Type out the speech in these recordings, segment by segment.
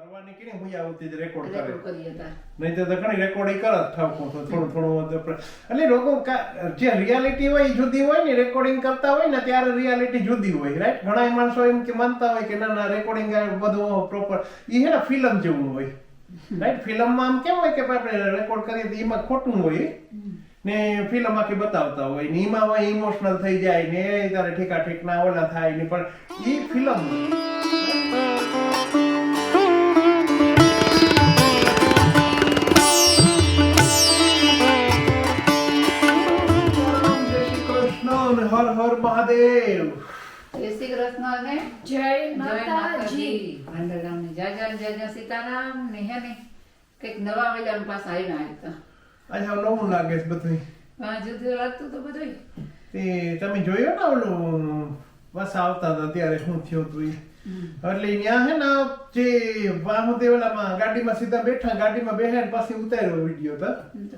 કરવાની કે હું આવતી જ રેકોર્ડ કરે નહીં તો ઘણી રેકોર્ડિંગ કરે જ તો? થોડું થોડું એટલે લોકો જે રિયાલિટી હોય એ જુદી હોય ને રેકોર્ડિંગ કરતા હોય ને ત્યારે રિયાલિટી જુદી હોય રાઈટ ઘણા માણસો એમ કે માનતા હોય કે ના ના રેકોર્ડિંગ બધું પ્રોપર એ હે ને ફિલ્મ જેવું હોય. રાઈટ ફિલ્મમાં આમ કેમ હોય કે આપણે રેકોર્ડ કરીએ તો એમાં ખોટું હોય? ને ફિલ્મ આખી બતાવતા હોય ને એમાં હોય ઇમોશનલ થઈ જાય ને તારે ઠીકા ઠીક ના ઓલા થાય ને પણ એ ફિલ્મ જય શ્રી કૃષ્ણ અને જય માતાજી. માતાજી. જય જય જય જય સીતારામ ને હે ને? કંઈક નવા વેલાનું પાછા આવીને એક તો નવું લાગે છે બધું હા જુદું લાગતું તો બધું તે તમે જોયો ને ઓલું બસ આવતા હતા ત્યારે શું થયું હતું એટલે ત્યાં હે ને જે વામદેવલામાં ગાડીમાં સીધા બેઠા ગાડીમાં બેઠા ને પછી ઉતાર્યો વીડિયો તો.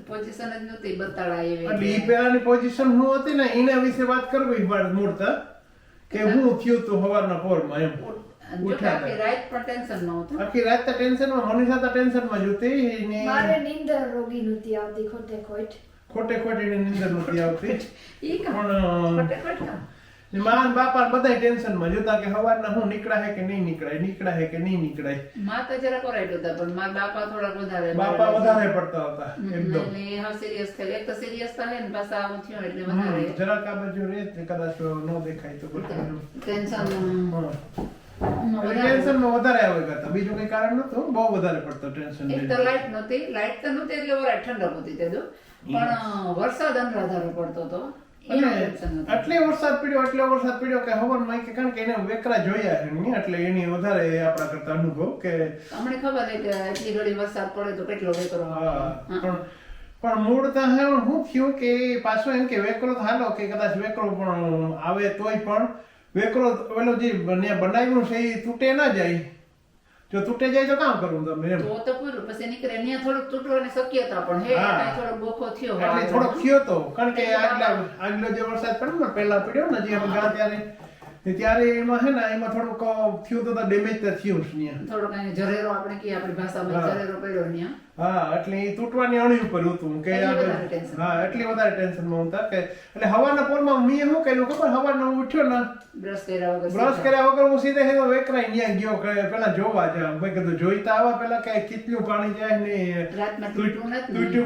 પોઝિશન જ નહોતી બતાડા એટલે એ પહેલાની પેલાની પોઝિશન શું હતી ને એના વિશે વાત કરવી મૂળતા કે હું થયું તો હવારના પોરમાં એમ. આખી રાત પણ ટેન્શન નહોતું આખી રાત તો ટેન્શનમાં મનીષા તો ટેન્શનમાં જ હતી ને મારે નીંદર રોગી નહોતી આવતી ખોટે ખોટ. ખોટે ખોટી એની નીંદર નહોતી આવતી. પણ ખોટે ખોટ ને માન બાપા બધા ટેન્શનમાં જોતા કે સવારના હું નીકળાય કે નહીં નીકળાય નીકળાય કે નહીં નીકળાય. માં તો જરા કોરાઈ હતા પણ મારા બાપા થોડા વધારે બાપા વધારે પડતા હતા એકદમ. એ હા સિરિયસ થઈ એક તો સિરિયસ થાય ને પાછા આવું થયું એટલે વધારે. જરાક આ બાજુ રે કદાચ ન દેખાય તો ટેન્શન ટેન્શન ટેન્શનમાં. વધારે. આવે કરતા બીજું કઈ કારણ નતું બહુ વધારે પડતો ટેન્શન એક તો લાઈટ નહોતી લાઈટ તો નહોતી એટલે ઠંડક હતી તે પણ વરસાદ અનરાધારો પડતો હતો. આટલે વરસાદ પડ્યો એટલે વરસાદ પડ્યો કે હવારમાં કે કારણ કે એને વેકરા જોયા છે નહીં એટલે એની વધારે આપણા કરતા અનુભવ કે અમને ખબર છે કે એટલી ઘડી વરસાદ પડે તો કેટલો વેકરો પણ પણ મૂળ તો હે થયું કે પાછો એમ કે વેકરો હાલો કે કદાચ વેકરો પણ આવે તોય પણ વેકરો પેલો જે બને- બનાવ્યું છે એ તૂટે ના જાય. જો તૂટે જાય તો કામ કરવું તમે એમ. તો તો પૂરું પછી નીકળે ત્યાં થોડુંક તૂટવાની શક્યતા પણ હે કાંઈ થોડોક બોખો થયો એટલે થોડોક થયો તો કારણ કે આગલા આગલો જે વરસાદ પડ્યો ને પહેલા પડ્યો ને જે અમે ગયા ત્યારે ત્યારે એમાં હે ને એમાં થોડુંક થયું તો ડેમેજ તો થયું જ ત્યાં થોડોક કાંઈ જરેરો આપણે કહીએ આપણી ભાષામાં જરેરો પડ્યો ત્યાં. હા એટલે એ તૂટવાની અણી ઉપર હતું કે. હા એટલી વધારે ટેન્શનમાં હતા કે એટલે હવાના પોરમાં મેં શું કર્યું ખબર? હવાના હું ઉઠ્યો ને બ્રશ કર્યા વગર બ્રશ કર્યા વગર હું સીધે સીધો વેકરાઈ ત્યાં ગયો કે પેલા જોવા જા ભાઈ કીધું જોઈતા આવા પેલા કે કેટલું પાણી જાય ને તૂટ્યું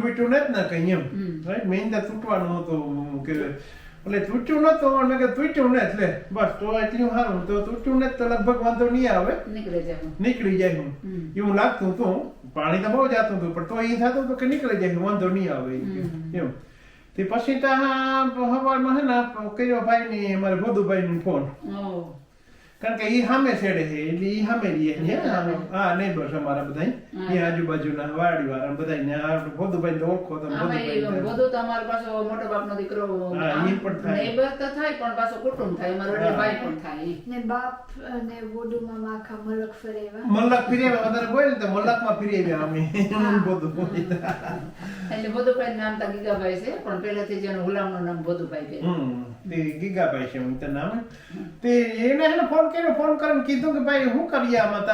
બીટ્યું નથી ને કઈ એમ. રાઈટ મેઇન તો તૂટવાનું હતું કે એટલે તૂટ્યું નતું અને કે તૂટ્યું ને એટલે. બસ તો એટલું સારું. તો તૂટ્યું ને તો લગભગ વાંધો નહીં આવે. નીકળી જાય નીકળી જાય હું એવું લાગતું હતું પાણી તો બહુ જતું હતું પણ તો એ થતું હતું કે નીકળી જાય વાંધો નહીં આવે એમ. તે પછી ત્યાં હવારમાં હે ને કયો ભાઈ ને અમારે ભોદુભાઈ નો ફોન. કારણ કે એ સામે છેડે છે એટલે એ સામે રહીએ છે હા. નેબર્સ અમારા બધા એ આજુબાજુના વાડી વાળા બધા ને આ ભોદુભાઈ તો ઓળખો તો ભોદુભાઈ બધું તો અમારો પાછો મોટો બાપનો દીકરો હા, એ પણ થાય. નેબર તો થાય પણ પાછો કુટુંબ થાય. અમારો એટલે ભાઈ પણ થાય ને બાપ અને વોડુમાં માખા મલક ફરેવા મલક ફરેવા વધારે બોલે ને તો મલ્લકમાં ફરી આવ્યા અમે. હા. બધું એટલે ભોદુભાઈ નામ તો ગીગાભાઈ છે પણ પહેલેથી જેનું એનું ગુલામનું નામ ભોદુભાઈ છે. હમ તે ગીગાભાઈ છે એમ તો નામ. તે એને હે ને ફોન કર્યો ફોન કરીને કીધું કે ભાઈ શું કરીએ આમાં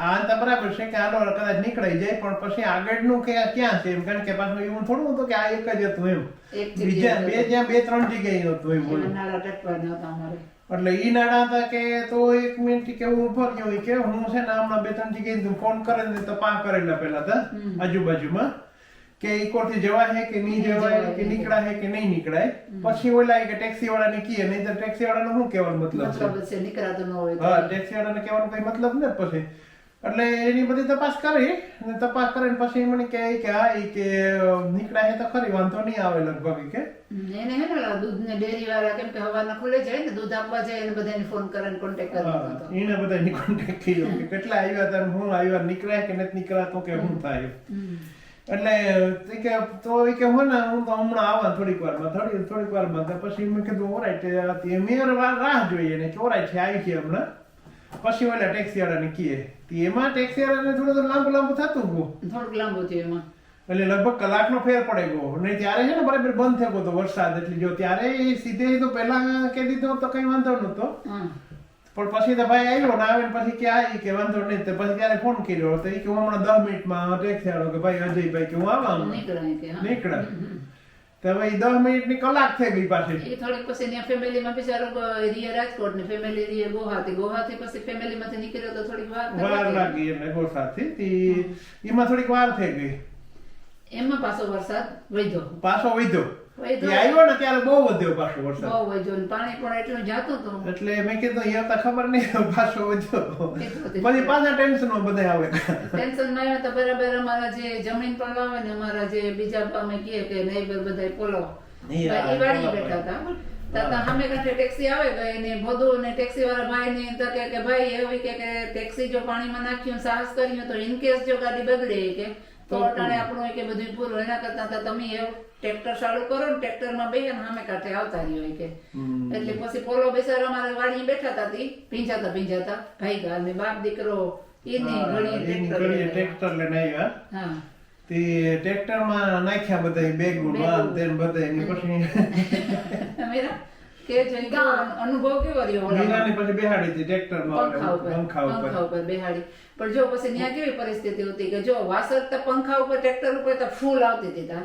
આ તો બરાબર છે કે આનો કદાચ નીકળી જાય પણ પછી આગળનું કે ક્યાં છે? એમ કારણ કે પાછું એવું થોડું હતું કે આ એક જ હતું એમ. બીજા બે જ્યાં બે ત્રણ જગ્યાએ હતું બોલું. અમારે. એટલે ઈ નાડા હતા કે તો એક મિનિટ કે હું ઊભો રહ્યો કે હું છે ને હમણાં બે ત્રણ જગ્યાએ ફોન કરે ને તો પા કરેલા પેલા હતા. આજુબાજુમાં. કે ઈકોરથી જવાય હે કે નહીં જવાય કે નીકળા હે કે નહીં નીકળાય? પછી ઓલા કે ટેક્સી વાળાને કીએ નહીં તો ટેક્સી વાળાનો શું કહેવાનો મતલબ છે? નીકળાતું ન હોય હા ટેક્સી વાળાને કહેવાનો કઈ મતલબ ને પછી. એટલે એની બધી તપાસ કરી અને તપાસ કરીને પછી મને કહે કે હા એ કે નીકળા હે તો ખરી વાંધો નહીં આવે લગભગ કે. એને હે ને દૂધ ને ડેરી વાળા કેમ કે હવાના ખુલે જાય ને દૂધ આપવા જાય એને બધાને ફોન કરે ને કોન્ટેક્ટ કરી હા, દીધો હતો. એને બધાને કોન્ટેક્ટ થયો કે કેટલા આવ્યા હતા હું આવ્યા નીકળ્યા કે નથી નીકળ્યા તો કે હું થાય. એટલે કે તો એ કે હું ને હું તો હમણાં આવા થોડીક વારમાં થોડી થોડીક વારમાં તો પછી મેં કીધું ઓરાઈટ મેં રાહ જોઈએ ને કે ઓરાઈટ છે આવી છે હમણાં. પછી ઓલા ટેક્સી વાળાને કીએ એમાં ટેક્સી વાળાને થોડું થોડું લાંબુ લાંબુ થતું ગયું. થોડુંક લાંબુ થયું એમાં. એટલે લગભગ કલાકનો ફેર પડે ગયો. અને ત્યારે છે ને બરાબર બંધ થઈ ગયો તો વરસાદ. એટલે જો ત્યારે સીધે તો પહેલા કહી દીધો તો કઈ વાંધો નહોતો. હા. પણ પછી તો ભાઈ આવ્યો ને આવે પછી કે આવી કે વાંધો નહીં તો પછી ત્યારે ફોન કર્યો તો એ કે હું હમણાં દસ મિનિટમાં ટેક્સી આવ્યો કે ભાઈ અજયભાઈ કે હું આવા નીકળાય કે હા. નીકળે. તો ભાઈ દસ મિનિટની કલાક થઈ ગઈ પાછી એ થોડીક પછી ત્યાં ફેમિલીમાં બિચારો રિયા રાજકોટ ને ફેમિલી રીએ ગુવાહાટી ગુવાહાટી પછી ફેમિલીમાંથી નીકળ્યો તો થોડીક વાર વાર લાગી એટલે ગોસાથી એમાં થોડીક વાર થઈ ગઈ એમાં પાછો વરસાદ વધ્યો પાછો વધ્યો આવ્યો ને ત્યારે બહુ વધ્યો પાછો વરસાદ. બહુ વધ્યો ને પાણી પણ એટલું જાતું હતું. એટલે મેં કીધું અહીંયા તો ખબર નહીં પાછો વધ્યો. પછી પાછા ટેન્શનો બધા આવે. ટેન્શનમાં આવ્યા તો બરાબર અમારા જે જમીન પણ વાવે ને અમારા જે બીજા અમે કહીએ કે neighbor બધાય પોલો એ વાડીએ બેઠા હતા તાતા સામે કાંઠે ટેક્સી આવે ગઈ ને ભોદું ને ટેક્સી વાળા ભાઈ ને તો કે કે ભાઈ એવી કે કે ટેક્સી જો પાણીમાં નાખ્યું સાહસ કર્યું તો ઇન કેસ જો ગાડી બગડે કે. તો અટાણે આપણું કે બધું પૂરું એના કરતા તમે ટ્રેક્ટર ચાલુ કરો ને ટ્રેક્ટરમાં બે ને સામે કાંઠે આવતા રહ્યો કે. એટલે પછી પોલો બેસાડ અમારે વાડી બેઠા હતા તી ભીંજાતા ભીંજાતા ભાઈ ગયા ને બાપ દીકરો એની ઘણી ટ્રેક્ટર લઈને આવ્યા. હા. તે ટ્રેક્ટરમાં નાખ્યા બધા બેગું બેગું. તેમ બધા એની પછી મીરા કે છે અનુભવ કેવો રહ્યો નીનાને પછી બેહાડી હતી ટ્રેક્ટરમાં પંખા ઉપર. પંખા ઉપર બેહાડી. પણ જો પછી ત્યાં કેવી પરિસ્થિતિ હતી કે જો વાસર તો પંખા ઉપર ટ્રેક્ટર ઉપર તો ફૂલ આવતી હતી તાર.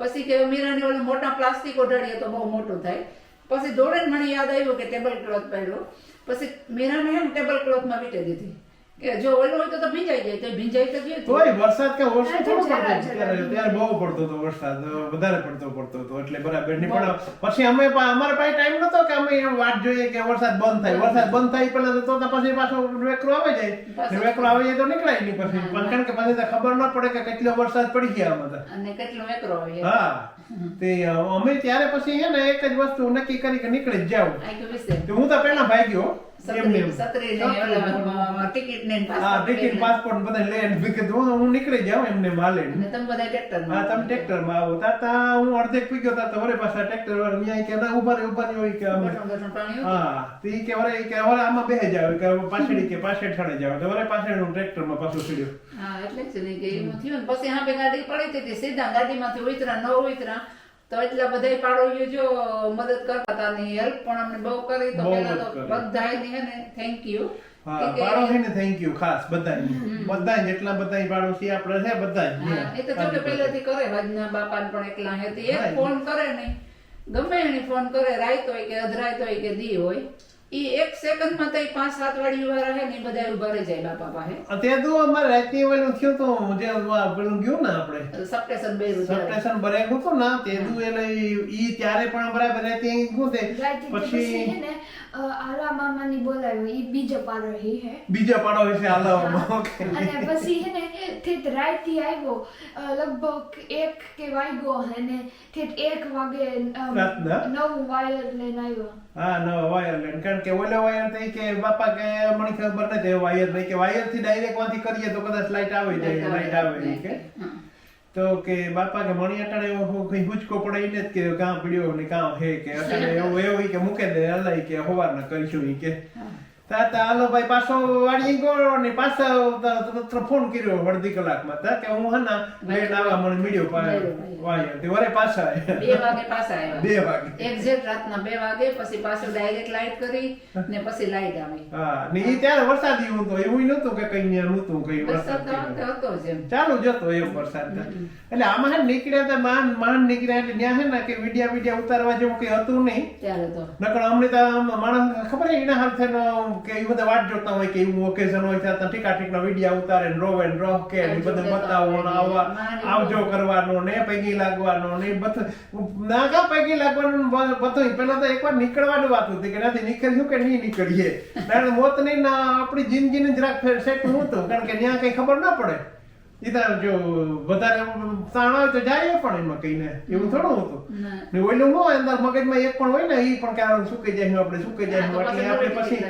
પછી કે મીરાને ઓલું મોટા પ્લાસ્ટિક ઓઢાડીએ તો બહુ મોટું થાય. પછી દોડે મને યાદ આવ્યું કે ટેબલ ક્લોથ પહેર્યો. પછી મીરાને એમ ટેબલ ક્લોથમાં વીટી દીધી. કે જો ઓલું હોય તો તો ભીંજાઈ જાય તો ભીંજાઈ તો ગયું. તોય વરસાદ કે વર્ષો થોડો પડતો ત્યારે ત્યારે બહુ પડતો હતો વરસાદ વધારે પડતો પડતો હતો એટલે બરાબર. નહીં પણ પછી અમે અમારે પાસે ટાઈમ નતો કે અમે વાટ જોઈએ કે વરસાદ બંધ થાય. વરસાદ બંધ થાય પહેલા તો તો પછી પાછો વેકરો આવે જાય. ને વેકરો આવે જાય તો નીકળાય નહીં પછી. પણ કારણ કે પછી ખબર ન પડે કે કેટલો વરસાદ પડી ગયા અમે અને કેટલો વેકરો આવે હા. તે અમે ત્યારે પછી હે ને એક જ વસ્તુ નક્કી કરી કે નીકળી જ જાવ હું તો પહેલા ભાગ્યો. ટિકિટ હા પાસપોર્ટ બધા લઈને. મેં હું હું નીકળી જાઉં એમને માલે. તમે બધા ટ્રેક્ટર હા તમે ટ્રેક્ટરમાં આવો. તાતા હું અડધેક પી ગયો તાતા વરે પાછા ટ્રેક્ટર વાળા ન્યાય કે ના ઊભા ઊભા હોય કે અમે. હા તે કે વરે કે વરે આમાં બેહી જાવ. કે પાછળ કે પાછળ ઠાડે જાવ. તો વરે પાછળ હું ટ્રેક્ટરમાં પાછું સીડ્યો હા એટલે જ ને કે એવું થયું ને પછી હાંભે ગાડી પડી હતી સીધા ગાડીમાંથી ઉતરા ન ઉતરા તો એટલા બધાય પાડોશીઓ જો મદદ કરતા હતા ને હેલ્પ પણ અમને બહુ કરી તો પહેલા તો કરી. બધાય ને હે ને થેન્ક યુ હા પાડોશી ને થેન્ક યુ ખાસ જેટલા પાડોશી આપણે છે બધાય એ તો જો કે પહેલેથી કરે વજના બાપાને પણ એકલા હા. એક ફોન કરે નહીં. ગમે એને ફોન કરે રાત હોય કે અધરાયતો હોય કે દી હોય. ઈ એક સેકન્ડમાં તો ઈ પાંચ સાત વાળી ઊભા રહે ને બધા ઊભા રહી જાય બાપા પાસે. અત્યારે તો અમારે રાતની ઓલું થયું તો જે પેલું ગયું ને આપણે. સબસ્ટેશન બે સબસ્ટેશન ભરાયું હતું ને તે દુ એટલે ઈ ત્યારે પણ બરાબર રાતે ગયું તે. પછી પછી મામા ની બોલાવ્યો ઈ બીજો પાડો હી હે. બીજો પાડો વિશે હાલવામાં ઓકે. અને પછી હે ને ઠેઠ રાતથી આવ્યો લગભગ એક કે વાગ્યો અને ઠેઠ એક વાગે નવ વાયર લઈને આવ્યો હા નવ વાયર લઈને કારણ કે ઓલા વાયર થઈ કે બાપા કે મને ખબર નથી વાયર નહીં કે વાયરથી ડાયરેક્ટ વાથી કરીએ તો કદાચ લાઈટ આવી જાય લાઈટ આવે કે. તો કે બાપા કે મણી અટાણે એવો કઈ હુચકો પડે ને જ કે ગામ પીડ્યો ને કામ હે કે અટાણે એવું એવું કે મૂકે દે અલાઈ કે હોવાર ના કરીશું કે. હાલો ભાઈ પાછો વાળી ગયો ને પાછા તરત ફોન કર્યો અડધી કલાકમાં. તા કે હું હના લેટ આવા મને મળ્યો વાયર તે વરે પાછા. બે વાગે પાછા આવ્યા. બે વાગે. એક્ઝેક્ટ રાતના બે વાગે પછી પાછો ડાયરેક્ટ લાઈટ કરી ને પછી લાઈટ આવી. હા ને ઈ ત્યારે વરસાદી હું તો એવું નતું કે કઈ ન્યા નતું કઈ વરસાદ તો હતો જ એમ. ચાલુ જતો એવો વરસાદ એટલે આમાં હે નીકળ્યા તા માન માન નીકળ્યા એટલે ન્યા હે ને કે વિડિયા વિડિયા ઉતારવા જેવું કઈ હતું નહીં. ત્યારે તો. નકર અમને તો માણસ ખબર હે એના હાલ નો કે એ બધા વાટ જોતા હોય કે એવું ઓકેઝન હોય ત્યાં ઠીકા ઠીકના વિડીયા ઉતારે ને રોવે ને રોહ કે એ બધું બતાવો ને આવવા આવજો કરવાનો ને પૈકી લાગવાનો ને બધું ના કા પૈકી લાગવાનું બધું પેલા તો એકવાર નીકળવાનું વાત હતી કે નથી નીકળ્યું કે નહીં નીકળીએ? કારણ મોત નહીં ના આપણી જિંદગીને જરાક સેટ નહોતું. કારણ કે ત્યાં કઈ ખબર ના પડે. તો જો વધારે તાણ આવે તો જાય પણ એમાં કહીને એવું થોડું હતું. ને ઓલું હોય અંદર મગજમાં એક પણ હોય ને એ પણ કે આ સુકાઈ જાય આપણે સુકાઈ જાય એટલે આપણે પછી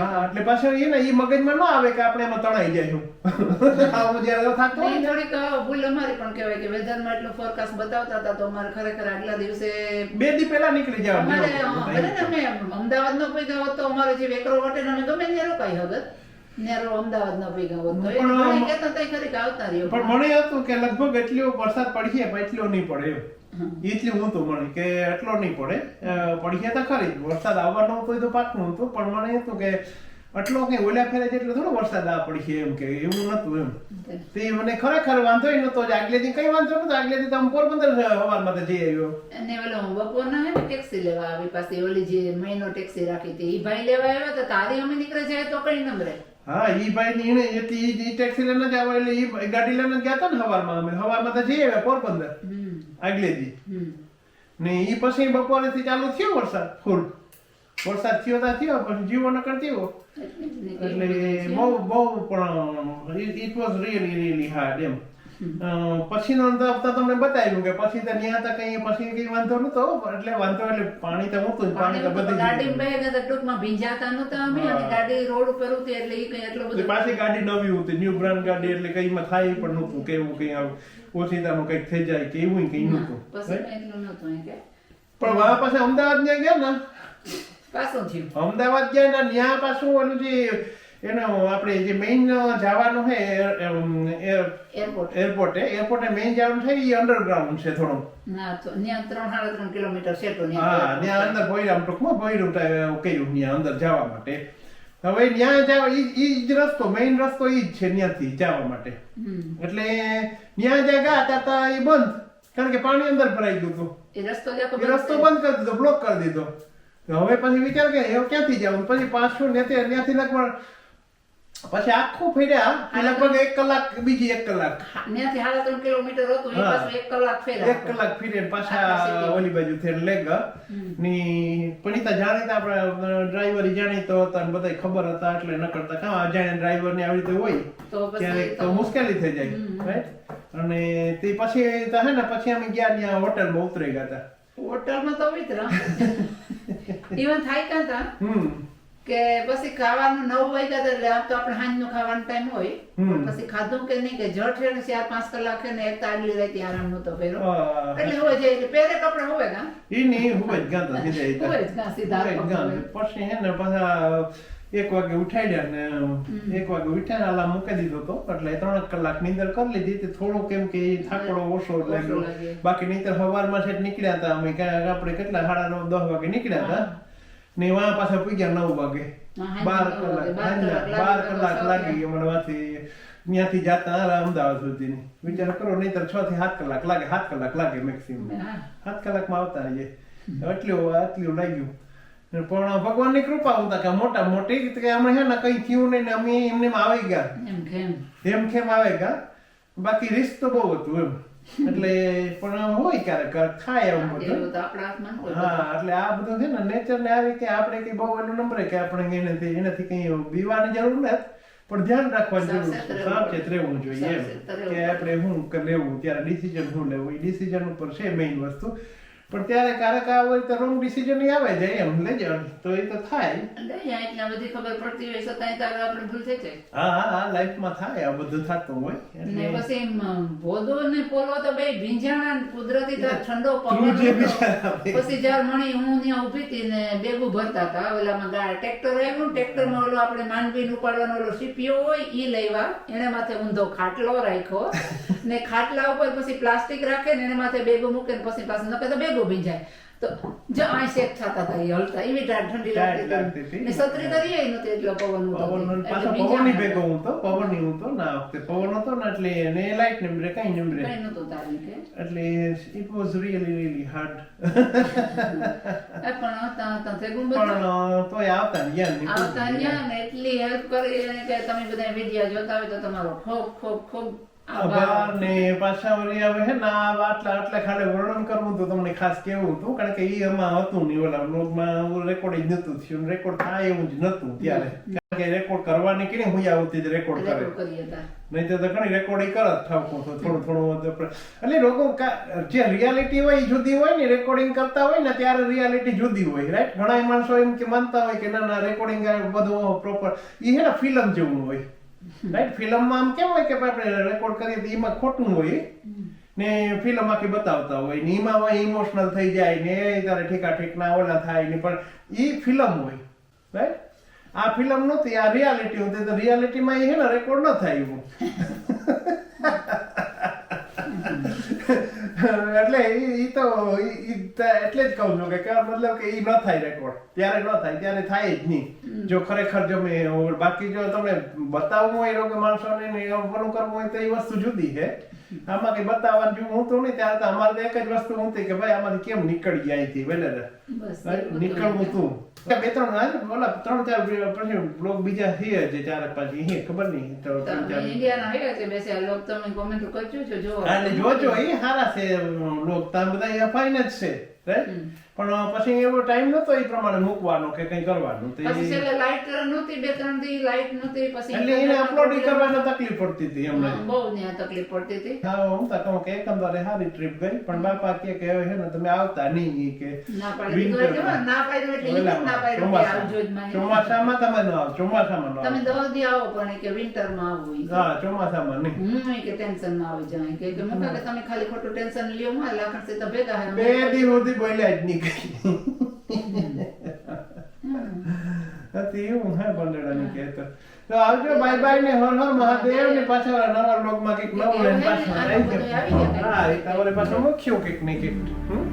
હા એટલે પાછળ એ ને એ મગજમાં ન આવે કે આપણે એમાં તણાઈ જાય આવું જ્યારે થતું હોય થોડીક ભૂલ અમારી પણ કહેવાય કે વેધરમાં એટલો forecast બતાવતા હતા તો અમારે ખરેખર આગલા દિવસે બે દી પહેલા નીકળી જવાનું અમારે ને અમે અમદાવાદ નો કોઈ હોત તો અમારે જે વેકરો વટે અમે ગમે ત્યાં રોકાઈ હગત. નેરો અમદાવાદ નો પૈગા એ ખરી આવતા રહ્યો. પણ મને હતું કે લગભગ એટલો વરસાદ પડીએ પણ એટલો નહીં પડે એમ. હું તો મને કે એટલો નહીં પડે. પડી ગયા તો ખરી. વરસાદ આવવાનો હતો એ તો પાકનું હતું. પણ મને હતું કે આટલો કઈ ઓલા ફેરે જેટલો થોડો વરસાદ આ પડી એમ કે એવું નતું એમ. તે મને ખરેખર વાંધો નતો આગલે દી કઈ વાંધો નતો આગલે દી તો આમ પોરબંદર હવારમાં જઈ આવ્યો. અને ઓલો બપોરના હે ટેક્સી લેવા આવી પાસે ઓલી જે મહિનો ટેક્સી રાખી હતી ઈ ભાઈ લેવા આવ્યો તો તારી અમે નીકળે જાય તો કઈ નંબરે હા ઈ ભાઈ ની એને એટલી ઈ- ઈ ટેક્સી લઈને જ આવે એટલે ઈ ગાડી લઈને ગયા હતા ને હવારમાં અમે. હવારમાં તો જઈ આવ્યા પોરબંદર. આગલે દી ને ઈ પછી બપોરેથી ચાલુ થયો વરસાદ ફૂલ. વરસાદ થયો તા થયો પછી જીવો ન થયો. એટલે ને બહુ બહુ પણ it was really really hard એમ. પછીનો તો હપ્તા તમને બતાવ્યું કે પછી તો ત્યાં તો કઈ પછી કઈ વાંધો નતો એટલે વાંધો એટલે પાણી તો મૂકતું પાણી તો બધી ગાડી બે ગયા ટૂંકમાં ભીંજાતા નતા અમે અને ગાડી રોડ ઉપર હતી એટલે ઈ કઈ એટલું બધો પાછી ગાડી નવી હતી ન્યુ બ્રાન્ડ ગાડી એટલે કઈ માં થાય પણ નતું કેવું કઈ આમ ઓછીતાનું કંઈક થઈ જાય કે એવું કઈ નતું પછી એટલું નતું કે. પણ વા પાછા અમદાવાદ ત્યાં ગયા ને? પાછું થયું. અમદાવાદ ગયા ને ત્યાં પાછું એનું જે એનો આપણે જે મેઇન જવાનું છે એરપોર્ટ એરપોર્ટે એરપોર્ટે મેઇન જવાનું છે એ અંડરગ્રાઉન્ડ છે થોડું. ના તો ત્યાં ત્રણ સાડા ત્રણ કિલોમીટર છે તો હા ત્યાં અંદર ભોયરામ ટૂંકમાં ભોયરું કહ્યું ત્યાં અંદર જવા માટે. હવે ત્યાં જવા ઈ જ રસ્તો મેઇન રસ્તો ઈ જ છે ત્યાંથી જવા માટે. એટલે ત્યાં જ્યાં ગયા ત્યાં તા એ બંધ. કારણ કે પાણી અંદર ભરાઈ ગયું હતું. એ રસ્તો એ રસ્તો બંધ કરી દીધો બ્લોક કરી દીધો. હવે પછી વિચાર કે હવે ક્યાંથી જવું પછી પાછું ત્યાંથી ત્યાંથી લગભગ પછી આખું ફેર્યા લગભગ એક કલાક બીજી એક કલાક. ત્યાંથી સાડા ત્રણ કિલોમીટર હતું એક કલાક ફેર્યા. એક કલાક ફેરે પાછા ઓલી બાજુ થઈ લેગની પણ ઈ જાણીતા આપણે ડ્રાઈવર જાણીતો હતા અને બધા ખબર હતા એટલે ન કરતા. કાં અજાણ્યા ડ્રાઈવર ને આવી રીતે હોય તો ક્યારેક તો મુશ્કેલી થઈ જાય રાઈટ અને તે પછી તો હે ને પછી અમે ગયા ત્યાં હોટલમાં ઉતરી ગયા હતા. હોટલમાં તો વિતરા ઇવન થાય કાં તા કે પછી ખાવાનું નવ વાગ્યા એટલે આમ તો આપણે સાંજનો ખાવાનો ટાઈમ હોય પણ પછી ખાધું કે નહીં કે જળ ને ચાર પાંચ કલાક ને એક તાડલી રાતે આરામ નતો પહેરો એટલે હોય જાય એટલે પહેરે કપડા હોય ના ઈ નહીં હોય જ ગાતા સીધા. હોય જ કાં સીધા. પછી હે ને પાછા એક વાગે ઉઠાડ્યા ને એક વાગે ઉઠ્યા અલાર્મ મૂકી દીધો તો એટલે ત્રણ કલાક નીંદર કરી લીધી તે થોડો કેમ કે થાકડો ઓછો લાગ્યો. લાગે. બાકી નહીંતર સવારમાં છે નીકળ્યા હતા અમે આપણે કેટલા સાડા નવ દસ વાગે નીકળ્યા હતા. ને વાં પાછા પૂગ્યા નવ વાગે બાર. કલાક બાર બાર કલાક લાગી ગયા મને ત્યાંથી જાતા અમદાવાદ સુધી વિચાર કરો નહીંતર છ થી સાત કલાક લાગે સાત કલાક લાગે મેક્સિમમ સાત સાત કલાકમાં આવતા રહીએ એટલું આટલું લાગ્યું પણ ભગવાનની કૃપા હતા કે મોટા મોટી કે અમે હે ને કઈ થયું નહીં અમે એમને એમ આવી ગયા એમ કેમ એમ કેમ આવે ગયા બાકી રિસ્ક તો બહુ હતું એમ એટલે પણ હોય ક્યારેક થાય એવું બધું હા એટલે આ બધું છે ને નેચર ને આવી કે આપણે કઈ બહુ એનું નંબર કે આપણે એનાથી એનાથી કઈ બીવાની જરૂર નથી. પણ ધ્યાન રાખવાની જરૂર સાવચેત રહેવું જોઈએ એમ. કે આપણે શું કે લેવું ત્યારે ડિસિઝન શું લેવું. એ ડિસિઝન ઉપર છે મેઇન વસ્તુ. પણ ત્યારે ક્યારેક આ હોય તો રોંગ ડિસિઝન આવે જાય એમ જવાનું. તો એ તો થાય. એટલા બધી ખબર પડતી હોય છતાંય તારે આપણે ભૂલ થઈ જાય. હા હા હા લાઈફમાં થાય આ બધું થતું હોય. ને પછી ભોદો ને પોલો તો બે ભીંજાણા કુદરતી તો ઠંડો પવન પછી જ્યારે મણી હું ત્યાં ઊભી હતી ને બેગું ભરતા હતા ઓલામાં ગા ટ્રેક્ટર આવ્યું ટ્રેક્ટરમાં ઓલો આપણે માનવીને ઉપાડવાનો ઓલો સીપીઓ હોય ઈ લેવા એને માથે ઊંધો ખાટલો રાખ્યો. ને ખાટલા ઉપર પછી પ્લાસ્ટિક રાખે ને એના માથે બેગો મૂકે ને પછી પાસે નકે તો બેગું ભીંજાય. તો જો આ શેક થતા હતા એ હલતા એવી ઠંડી લાગતી હતી. ને છત્રી કરીએ નહોતી એટલો પવન હતો પવન પવનની ભેગો હું તો પવનની હું તો ના વખતે પવન હતો ને એટલે એને લાઈટ નંબરે કઈ નંબરે. કઈ નહોતું તારી એટલે it was really really hard પણ હતા ભેગું બધું. પણ તો આવતા ને યાર આવતા ને એટલી હેલ્પ કરી કે તમે બધા વિડિયા જોતા હોય તો તમારો ખૂબ ખૂબ ખૂબ આભાર ને પાછા વળી હવે હે ના આટલા આટલા ખાલી વર્ણન કરવું તો તમને ખાસ કેવું હતું? કારણ કે એ એમાં હતું નહીં ઓલા બ્લોગમાં રેકોર્ડ જ નતું થયું રેકોર્ડ થાય એવું જ નતું ત્યારે. કારણ કે રેકોર્ડ કરવાની કે હું આવતી જ રેકોર્ડ કરે. નહીં તો ઘણી રેકોર્ડિંગ કરત તો થોડું થોડું એટલે લોકો જે રિયાલિટી હોય એ જુદી હોય ને રેકોર્ડિંગ કરતા હોય ને ત્યારે રિયાલિટી જુદી હોય રાઈટ ઘણા માણસો એમ કે માનતા હોય કે ના ના રેકોર્ડિંગ બધું પ્રોપર એ હે ને ફિલ્મ જેવું હોય. રાઈટ ફિલ્મમાં આમ કેમ હોય કે આપણે રેકોર્ડ કરીએ તો એમાં ખોટું હોય ને ફિલ્મ આખી બતાવતા હોય ને એમાં હોય ઇમોશનલ થઈ જાય ને એ તારે ઠીકા ઠીક ના ઓલા થાય ને પણ એ ફિલ્મ હોય. રાઈટ આ ફિલ્મ નહોતી આ રિયાલિટી હતી તો રિયાલિટીમાં એ હે ને રેકોર્ડ ન થાય એવું. એટલે ઈ તો એટલે જ કહું છું કે મતલબ કે ઈ ન થાય રેકોર્ડ ત્યારે ન થાય ત્યારે થાય જ નહીં. જો ખરેખર જો મેં બાકી જો તમને બતાવવું હોય રોગ માણસોને કરવું હોય તો એ વસ્તુ જુદી છે. આમાં કઈ બતાવવાનું જો હું તો નહીં ત્યારે તો અમારે એક જ વસ્તુ હું કે ભાઈ આમાંથી કેમ નીકળી જાય વેલેરે બસ નીકળવું તું. બે ત્રણ હા, ઓલા ત્રણ ચાર પછી બ્લોગ બીજા થઈ જ ચાર પાંચ એ ખબર નહીં. તો ત્રણ ચાર ઇન્ડિયાના હે છે બેસે લોક તમે કોમેન્ટ કરજો છો જો જોજો એ સારા છે લોક તમે બધા ફાઇન જ છે. પણ પછી એવો ટાઈમ નતો એ પ્રમાણે મૂકવાનો કે કઈ કરવાનું. તો પછી છેલ્લે લાઈટ નહોતી બે ત્રણ દી લાઈટ નહોતી પછી એટલે એને અપલોડ કરવાનો તકલીફ પડતી હતી એમને. બહુ ને તકલીફ પડતી હતી. હા હું તો કહું કે એકંદરે સારી ટ્રીપ ગઈ પણ બાપા કે કે હે ને તમે આવતા નહીં કે ના પાડી ના પાડ્યું એટલે ના પાડ્યું આવજો જ માં ચોમાસામાં તમે ન આવો ચોમાસામાં ન તમે દસ દી આવો પણ કે વિન્ટરમાં આવું હા ચોમાસામાં નહીં. હું કે ટેન્શનમાં આવી જાય કે તમે કે તમે ખાલી ખોટું ટેન્શન લ્યો માં લાખણ સે તો ભેગા હે બે દી સુધી કઈ હમ. હતી એવું હે બંદડાની કહેતો તો આવજો બાય બાય ને હર હર મહાદેવ ને પાછા નવા લોકમાં કંઈક નવું લઈને પાછા આવી હા એ તમારે પાછું મૂક્યું કંઈક ને કંઈક હમ?